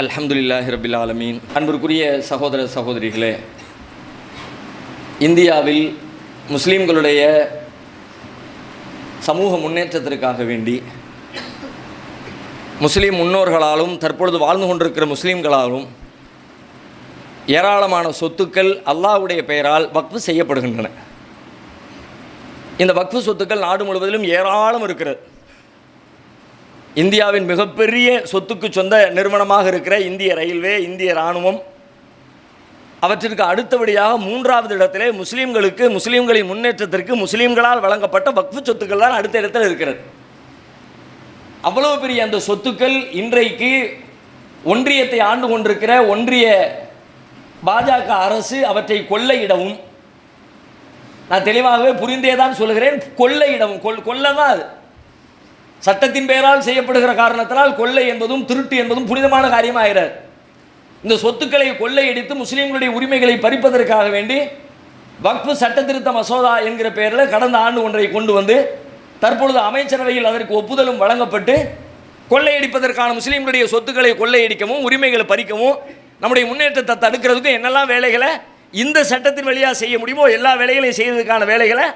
அல்ஹம்துலில்லாஹி ரபில் ஆலமீன். அன்பிற்குரிய சகோதர சகோதரிகளே இந்தியாவில் முஸ்லீம்களுடைய சமூக முன்னேற்றத்திற்காக வேண்டி முஸ்லீம் முன்னோர்களாலும் தற்பொழுது வாழ்ந்து கொண்டிருக்கிற முஸ்லீம்களாலும் ஏராளமான சொத்துக்கள் அல்லாஹ்வுடைய பெயரால் வக்ஃபு செய்யப்படுகின்றன. இந்த வக்ஃபு சொத்துக்கள் நாடு முழுவதிலும் ஏராளம் இருக்கிறது. இந்தியாவின் மிகப்பெரிய சொத்துக்கு சொந்த நிறுவனமாக இருக்கிற இந்திய ரயில்வே இந்திய இராணுவம் அவற்றிற்கு அடுத்தபடியாக மூன்றாவது இடத்திலே முஸ்லீம்களுக்கு முஸ்லீம்களின் முன்னேற்றத்திற்கு முஸ்லீம்களால் வழங்கப்பட்ட வக்ஃபு சொத்துக்கள் தான் அடுத்த இடத்தில் இருக்கிறது. அவ்வளோ பெரிய அந்த சொத்துக்கள் இன்றைக்கு ஒன்றியத்தை ஆண்டு கொண்டிருக்கிற ஒன்றிய பாஜக அரசு அவற்றை கொள்ளையிடவும் நான் தெளிவாகவே புரிந்தே தான் சொல்கிறேன் கொள்ளையிடவும் கொல் கொள்ள தான் அது. சட்டத்தின் பெயரால் செய்யப்படுகிற காரணத்தினால் கொள்ளை என்பதும் திருட்டு என்பதும் புனிதமான காரியமாகிறது இந்த சொத்துக்களை கொள்ளையடித்து முஸ்லீம்களுடைய உரிமைகளை பறிப்பதற்காக வேண்டி வக்ஃபு சட்ட திருத்த மசோதா என்கிற பெயரில் கடந்த ஆண்டு ஒன்றை கொண்டு வந்து தற்பொழுது அமைச்சரவையில் அதற்கு ஒப்புதலும் வழங்கப்பட்டு கொள்ளையடிப்பதற்கான முஸ்லீம்களுடைய சொத்துக்களை கொள்ளையடிக்கவும் உரிமைகளை பறிக்கவும் நம்முடைய முன்னேற்றத்தை தடுக்கிறதுக்கும் என்னெல்லாம் வேலைகளை இந்த சட்டத்தின் வழியாக செய்ய முடியுமோ எல்லா வேலைகளையும் செய்வதற்கான வேலைகளை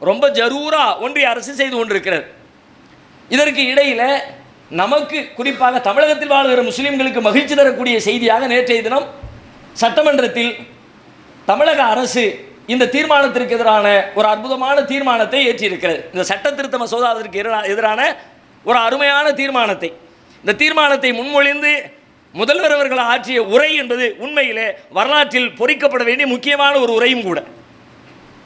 ரொம்ப ஜரூராக ஒன்றிய அரசு செய்து கொண்டிருக்கிறது. இதற்கு இடையில் நமக்கு குறிப்பாக தமிழகத்தில் வாழ்கிற முஸ்லீம்களுக்கு மகிழ்ச்சி தரக்கூடிய செய்தியாக நேற்றைய தினம் சட்டமன்றத்தில் தமிழக அரசு இந்த தீர்மானத்திற்கு எதிரான ஒரு அற்புதமான தீர்மானத்தை ஏற்றியிருக்கிறது. இந்த சட்ட திருத்த மசோதாவிற்கு எதிரான ஒரு அருமையான தீர்மானத்தை. இந்த தீர்மானத்தை முன்மொழிந்து முதல்வர் அவர்கள் ஆற்றிய உரை என்பது உண்மையிலே வரலாற்றில் பொறிக்கப்பட வேண்டிய முக்கியமான ஒரு உரையும் கூட.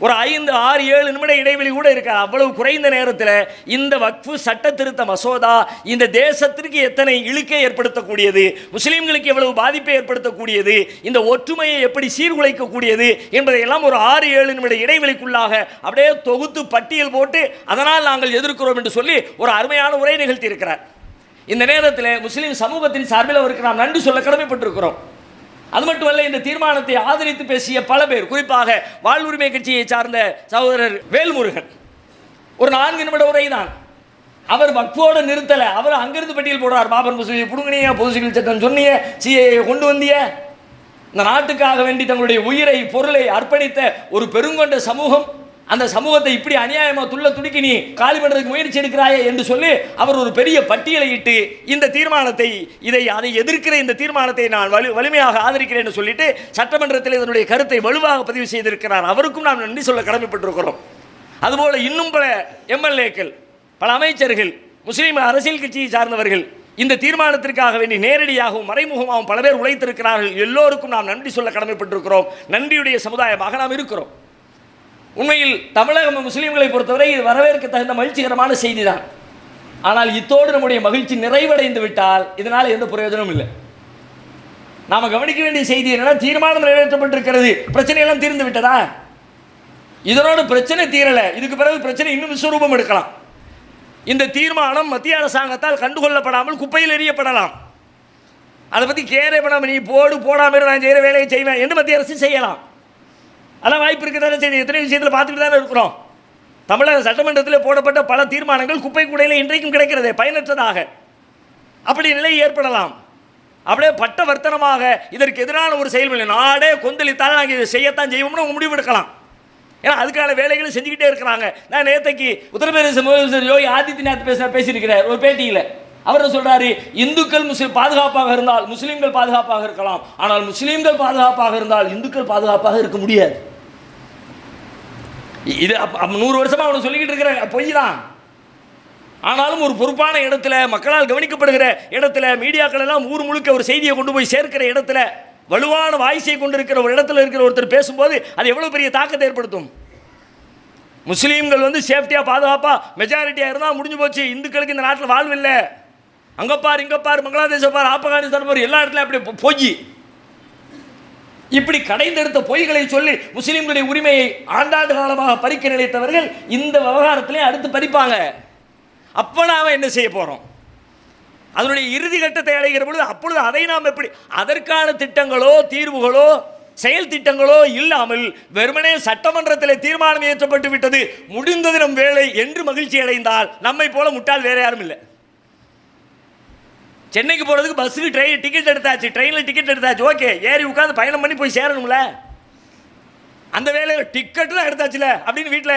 ஒரு ஐந்து ஆறு ஏழு நிமிட இடைவெளி கூட இருக்காது. அவ்வளவு குறைந்த நேரத்தில் இந்த வக்ஃபு சட்ட திருத்த மசோதா இந்த தேசத்திற்கு எத்தனை இழுக்கை ஏற்படுத்தக்கூடியது முஸ்லீம்களுக்கு எவ்வளவு பாதிப்பை ஏற்படுத்தக்கூடியது இந்த ஒற்றுமையை எப்படி சீர்குலைக்கக்கூடியது என்பதையெல்லாம் ஒரு ஆறு ஏழு நிமிட இடைவெளிக்குள்ளாக அப்படியே தொகுத்து பட்டியல் போட்டு அதனால் நாங்கள் எதிர்க்கிறோம் என்று சொல்லி ஒரு அருமையான உரை நிகழ்த்தி இருக்கிறார் இந்த நேரத்தில் முஸ்லீம் சமூகத்தின் சார்பில் அவருக்கு நாம் நன்றி சொல்ல கடமைப்பட்டிருக்கிறோம். அது மட்டுமல்ல இந்த தீர்மானத்தை ஆதரித்து பேசிய பல பேர் குறிப்பாக வாழ்வுரிமை கட்சியை சார்ந்த சகோதரர் வேல்முருகன். ஒரு நான்கு நிமிட உரை தான். அவர் வக்ஃபோட நிறுத்தலை. அவர் அங்கிருந்து பட்டியல் போடுறார். பாபர் புசு புடுங்கினிய பொது சிவில் சட்டம் சொன்னிய சிஏ கொண்டு வந்திய. இந்த நாட்டுக்காக வேண்டி தங்களுடைய உயிரை பொருளை அர்ப்பணித்த ஒரு பெருங்கொண்ட சமூகம். அந்த சமூகத்தை இப்படி அநியாயமாக துள்ள துடிக்கி நீ காலி பண்ணுறதுக்கு முயற்சி எடுக்கிறாயே என்று சொல்லி அவர் ஒரு பெரிய பட்டியலை இட்டு இந்த தீர்மானத்தை இதை அதை எதிர்க்கிற இந்த தீர்மானத்தை நான் வலு வலிமையாக ஆதரிக்கிறேன் என்று சொல்லிட்டு சட்டமன்றத்தில் இதனுடைய கருத்தை வலுவாக பதிவு செய்திருக்கிறார். அவருக்கும் நாம் நன்றி சொல்ல கடமைப்பட்டிருக்கிறோம். அதுபோல் இன்னும் பல எம்எல்ஏக்கள் பல அமைச்சர்கள் முஸ்லீம் அரசியல் கட்சியை சார்ந்தவர்கள் இந்த தீர்மானத்திற்காக வேண்டி நேரடியாகவும் மறைமுகமாகவும் பல பேர் உழைத்திருக்கிறார்கள். எல்லோருக்கும் நாம் நன்றி சொல்ல கடமைப்பட்டிருக்கிறோம். நன்றியுடைய சமுதாயமாக நாம் இருக்கிறோம். உண்மையில் தமிழக முஸ்லீம்களை பொறுத்தவரை இது வரவேற்க தகுந்த மகிழ்ச்சிகரமான செய்தி தான் ஆனால் இத்தோடு நம்முடைய மகிழ்ச்சி நிறைவடைந்து விட்டால் இதனால் எந்த பிரயோஜனமும் இல்லை. நாம் கவனிக்க வேண்டிய செய்தி என்னென்னா தீர்மானம் நிறைவேற்றப்பட்டிருக்கிறது. பிரச்சனையெல்லாம் தீர்ந்து விட்டதா? இதனோடு பிரச்சனை தீரலை. இதுக்கு பிறகு பிரச்சனை இன்னும் விஸ்வரூபம் எடுக்கலாம். இந்த தீர்மானம் மத்திய அரசாங்கத்தால் கண்டுகொள்ளப்படாமல் குப்பையில் எறியப்படலாம். அதை பற்றி கேரே பண்ணாமல் நீ போடு போடாமல் நான் செய்கிற வேலையை செய்வேன் என்று மத்திய அரசு செய்யலாம். அதெல்லாம் வாய்ப்பு இருக்க சரி எத்தனை விஷயத்தில் பார்த்துட்டு தானே இருக்கிறோம். தமிழக சட்டமன்றத்தில் போடப்பட்ட பல தீர்மானங்கள் குப்பை கூடையில் இன்றைக்கும் கிடைக்கிறதே பயனற்றதாக. அப்படி நிலை ஏற்படலாம். அப்படியே பட்ட வர்த்தனமாக இதற்கு எதிரான ஒரு செயல்முறை. நாடே கொந்தளித்தால் நாங்கள் இதை செய்யத்தான் செய்வோம்னு முடிவு முடிவெடுக்கலாம் ஏன்னா அதுக்கான வேலைகளும் செஞ்சுக்கிட்டே இருக்கிறாங்க. நான் நேத்தைக்கு உத்தரப்பிரதேச முதலமைச்சர் யோகி ஆதித்யநாத் பேச பேசியிருக்கிறார் ஒரு பேட்டியில். அவர் சொல்கிறாரு இந்துக்கள் முஸ்லிம் பாதுகாப்பாக இருந்தால் முஸ்லீம்கள் பாதுகாப்பாக இருக்கலாம். ஆனால் முஸ்லீம்கள் பாதுகாப்பாக இருந்தால் இந்துக்கள் பாதுகாப்பாக இருக்க முடியாது. இது அப்ப- நூறு வருஷமாக அவனை சொல்லிக்கிட்டு இருக்கிற பொய் தான் ஆனாலும் ஒரு பொறுப்பான இடத்துல மக்களால் கவனிக்கப்படுகிற இடத்துல மீடியாக்கள் எல்லாம் ஊர் முழுக்க ஒரு செய்தியை கொண்டு போய் சேர்க்கிற இடத்துல வலுவான வாய்ஸை கொண்டிருக்கிற ஒரு இடத்துல இருக்கிற ஒருத்தர் பேசும்போது அது எவ்வளோ பெரிய தாக்கத்தை ஏற்படுத்தும்? முஸ்லீம்கள் வந்து சேஃப்டியாக பாதுகாப்பாக மெஜாரிட்டியாக இருந்தால் முடிஞ்சு போச்சு. இந்துக்களுக்கு இந்த நாட்டில் வாழ்வில்லை அங்கே பார் இங்கே பார் பங்களாதேஷ பார் ஆப்கானிஸ்தான் பார் எல்லா இடத்துலையும் அப்படி போய். இப்படி கடைந்தெடுத்த பொய்களை சொல்லி முஸ்லீம்களுடைய உரிமையை ஆண்டாண்டு காலமாக பறிக்க நினைத்தவர்கள் இந்த விவகாரத்திலே அடுத்து பறிப்பாங்க. அப்போ நாம் என்ன செய்ய போகிறோம் அதனுடைய இறுதி கட்டத்தை அடைகிற பொழுது அப்பொழுது அதை நாம் எப்படி அதற்கான திட்டங்களோ தீர்வுகளோ செயல் திட்டங்களோ இல்லாமல் வெறுமனே சட்டமன்றத்தில் தீர்மானம் இயற்றப்பட்டு விட்டது முடிந்தது நம் வேலை என்று மகிழ்ச்சி அடைந்தால் நம்மை போல முட்டாள் வேற யாரும் இல்லை. சென்னைக்கு போகிறதுக்கு பஸ்ஸுக்கு ட்ரெயின் டிக்கெட் எடுத்தாச்சு. ட்ரெயினில் டிக்கெட் எடுத்தாச்சு. ஓகே ஏறி உட்காந்து பயணம் பண்ணி போய் சேரணும்ல? அந்த வேலையில் டிக்கெட்டு தான் எடுத்தாச்சுல அப்படின்னு வீட்டில்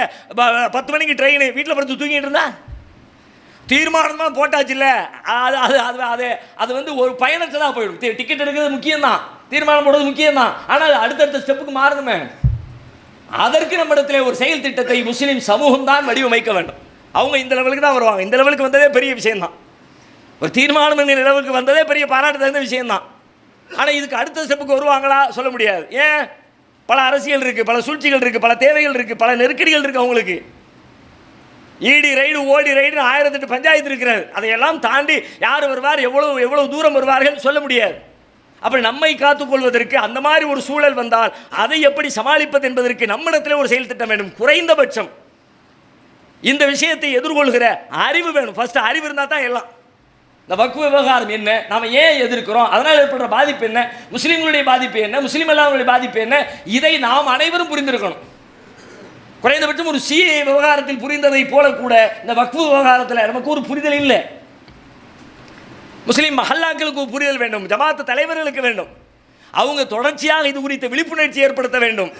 பத்து மணிக்கு ட்ரெயின் வீட்டில் படுத்து தூங்கிட்டு இருந்தா? தீர்மானமாக போட்டாச்சுல்ல அது அது அது அது அது வந்து ஒரு பயணத்தை தான் போயிடும். டிக்கெட் எடுக்கிறது முக்கியம்தான். தீர்மானம் போடுறது முக்கியம்தான். ஆனால் அது அடுத்தடுத்த ஸ்டெப்புக்கு மாறணுமே. அதற்கு நம்மிடத்தில் ஒரு செயல் திட்டத்தை முஸ்லீம் சமூகம் தான் வடிவமைக்க வேண்டும். அவங்க இந்த லெவலுக்கு தான் வருவாங்க. இந்த லெவலுக்கு வந்ததே பெரிய விஷயம்தான். ஒரு தீர்மானம் என்கிற நிலவுக்கு வந்ததே பெரிய பாராட்டு தகுந்த விஷயம்தான். ஆனால் இதுக்கு அடுத்த ஸ்டெப்புக்கு வருவாங்களா? சொல்ல முடியாது. ஏன்? பல அரசியல் இருக்குது பல சூழ்ச்சிகள் இருக்குது பல தேவைகள் இருக்குது பல நெருக்கடிகள் இருக்குது அவங்களுக்கு. ஈடி ரைடு ஓடி ரைடு ஆயிரத்தெட்டு பஞ்சாயத்து இருக்கிறது. அதையெல்லாம் தாண்டி யார் வருவார் எவ்வளோ எவ்வளோ தூரம் வருவார்கள் சொல்ல முடியாது. அப்படி நம்மை காத்துக்கொள்வதற்கு அந்த மாதிரி ஒரு சூழல் வந்தால் அதை எப்படி சமாளிப்பது என்பதற்கு நம்மிடத்தில் ஒரு செயல் திட்டம் வேண்டும். குறைந்தபட்சம் இந்த விஷயத்தை எதிர்கொள்கிற அறிவு வேணும். ஃபஸ்ட்டு அறிவு இருந்தால் தான் எல்லாம். இந்த வக்கு விவகாரம் என்ன? நாம் ஏன் எதிர்க்கிறோம்? அதனால் ஏற்படுற பாதிப்பு என்ன? முஸ்லீம்களுடைய பாதிப்பு என்ன? முஸ்லீம் அல்லாதவர்களுடைய பாதிப்பு என்ன? இதை நாம் அனைவரும் புரிந்திருக்கணும். குறைந்தபட்சம் ஒரு சிஏ விவகாரத்தில் புரிந்ததை போல கூட இந்த வக்ஃபு விவகாரத்தில் நமக்கு ஒரு புரிதல் இல்லை. முஸ்லீம் மஹல்லாக்களுக்கு ஒரு புரிதல் வேண்டும். ஜமாத்து தலைவர்களுக்கு வேண்டும். அவங்க தொடர்ச்சியாக இது குறித்த விழிப்புணர்ச்சி ஏற்படுத்த வேண்டும்.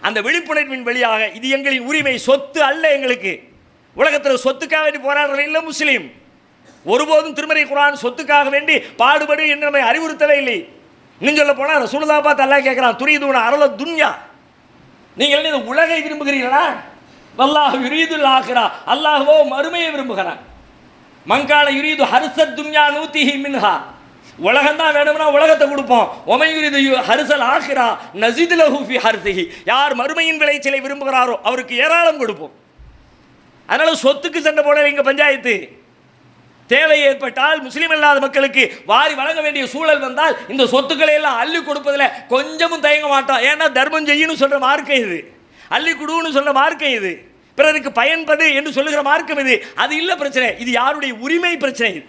அந்த விழிப்புணர்வின் வழியாக இது எங்களின் உரிமை. சொத்து அல்ல எங்களுக்கு. உலகத்தில் சொத்துக்காக போராடுறது இல்லை முஸ்லீம். ஒருபோதும் திருமறை குரான் சொத்துக்காக வேண்டி பாடுபடு என்று நம்மை அறிவுறுத்தவே இல்லை. இன்னும் சொல்ல போனால் ரசூலுல்லாஹ் பார்த்து அல்லாஹ் கேட்குறான் துரிதுன அரள துன்யா. நீங்கள் என்ன இந்த உலகை விரும்புகிறீர்களா? வல்லாஹ் யுரீதுல் ஆகிறா அல்லாஹ்வோ மறுமையை விரும்புகிறான். மங்கால யுரீது ஹர்சத் துன்யா நூத்திஹி மின்ஹா. உலகம் தான் வேணும்னா உலகத்தை கொடுப்போம். ஒமையுரிது ஹரிசல் ஆகிறா நசிதுல லஹூஃபி ஹர்சிஹி. யார் மறுமையின் விளைச்சலை விரும்புகிறாரோ அவருக்கு ஏராளம் கொடுப்போம். அதனால சொத்துக்கு சண்டை போடல இங்க பஞ்சாயத்து. தேவை ஏற்பட்டால் முஸ்லீம் இல்லாத மக்களுக்கு வாரி வழங்க வேண்டிய சூழல் வந்தால் இந்த சொத்துக்களை எல்லாம் அள்ளி கொடுப்பதில் கொஞ்சமும் தயங்க மாட்டோம். ஏன்னா தர்மம் செய்யணும் சொல்கிற மார்க்கம் இது. அள்ளி கொடுன்னு சொல்கிற மார்க்கம் இது. பிறருக்கு பயன்படு என்று சொல்லுகிற மார்க்கம் இது. அது இல்லை பிரச்சனை. இது யாருடைய உரிமை பிரச்சனை இது.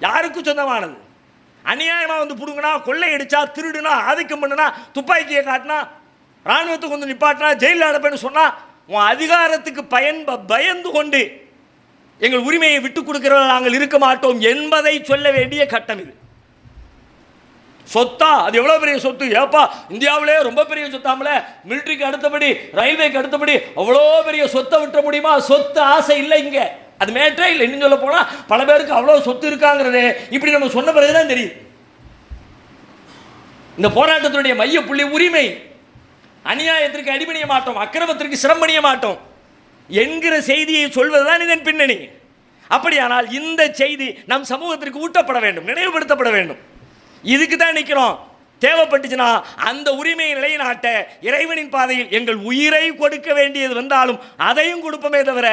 யாருக்கும் சொந்தமானது? அநியாயமாக வந்து பிடுங்கினா கொள்ளை அடிச்சா திருடுனா ஆதிக்கம் பண்ணுனா துப்பாக்கியை காட்டினா இராணுவத்துக்கு வந்து நிப்பாட்டினா ஜெயிலில் அடைப்பேன்னு சொன்னால் உன் அதிகாரத்துக்கு பயன் பயந்து கொண்டு எங்கள் உரிமையை விட்டுக் கொடுக்கிறவர்கள் நாங்கள் இருக்க மாட்டோம் என்பதை சொல்ல வேண்டிய கட்டம் இது. சொத்தா? அது எவ்வளோ பெரிய சொத்து? ஏப்பா இந்தியாவிலே ரொம்ப பெரிய சொத்தாமல மிலிட்ரிக்கு அடுத்தபடி ரயில்வேக்கு அடுத்தபடி அவ்வளோ பெரிய சொத்தை விட்ட முடியுமா? சொத்து ஆசை இல்லை இங்கே. அது மேட்டே இல்லை. இன்னும் சொல்ல போனால் பல பேருக்கு அவ்வளோ சொத்து இருக்காங்கிறது. இப்படி நம்ம சொன்ன பிறகு தான் தெரியும் இந்த போராட்டத்தினுடைய மைய புள்ளி உரிமை. அநியாயத்திற்கு அடிபணிய மாட்டோம் அக்கிரமத்திற்கு சிரமணிய மாட்டோம். என்கிற செய்தியை சொல்வதுதான் இதன் பின்னணி. அப்படியானால் இந்த செய்தி நம் சமூகத்திற்கு ஊட்டப்பட வேண்டும் நினைவுபடுத்தப்பட வேண்டும். இதுக்கு தான் நிற்கிறோம். தேவைப்பட்டுச்சுன்னா அந்த உரிமையை நிலைநாட்ட இறைவனின் பாதையில் எங்கள் உயிரை கொடுக்க வேண்டியது வந்தாலும் அதையும் கொடுப்போமே தவிர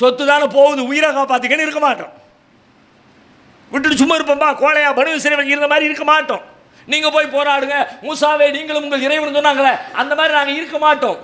சொத்து தானே போகுது உயிரை காப்பாற்றிக்கன்னு இருக்க மாட்டோம். விட்டுட்டு சும்மா இருப்போம்பா கோழையா பனு சிறைவன் இருந்த மாதிரி இருக்க மாட்டோம். நீங்கள் போய் போராடுங்க. மூசாவே நீங்களும் உங்கள் இறைவன் சொன்னாங்களே அந்த மாதிரி நாங்கள் இருக்க மாட்டோம்.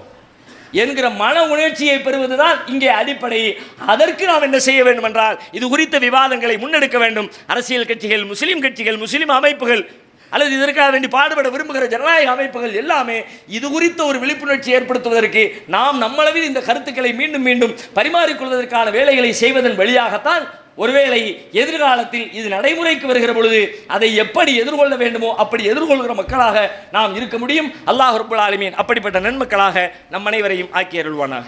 என்கிற மன உணர்ச்சியை பெறுவதுதான் இங்கே அடிப்படை. அதற்கு நாம் என்ன செய்ய வேண்டும் என்றால் இது குறித்த விவாதங்களை முன்னெடுக்க வேண்டும். அரசியல் கட்சிகள் முஸ்லீம் கட்சிகள் முஸ்லீம் அமைப்புகள் அல்லது இதற்காக வேண்டி பாடுபட விரும்புகிற ஜனநாயக அமைப்புகள் எல்லாமே இது குறித்த ஒரு விழிப்புணர்ச்சி ஏற்படுத்துவதற்கு நாம் நம்மளவில் இந்த கருத்துக்களை மீண்டும் மீண்டும் பரிமாறிக்கொள்வதற்கான வேலைகளை செய்வதன் வழியாகத்தான் ஒருவேளை எதிர்காலத்தில் இது நடைமுறைக்கு வருகிற பொழுது அதை எப்படி எதிர்கொள்ள வேண்டுமோ அப்படி எதிர்கொள்கிற மக்களாக நாம் இருக்க முடியும். அல்லாஹ் ரபுல் ஆலமீன் அப்படிப்பட்ட நன்மக்களாக நம் அனைவரையும் ஆக்கி அருள்வானாக.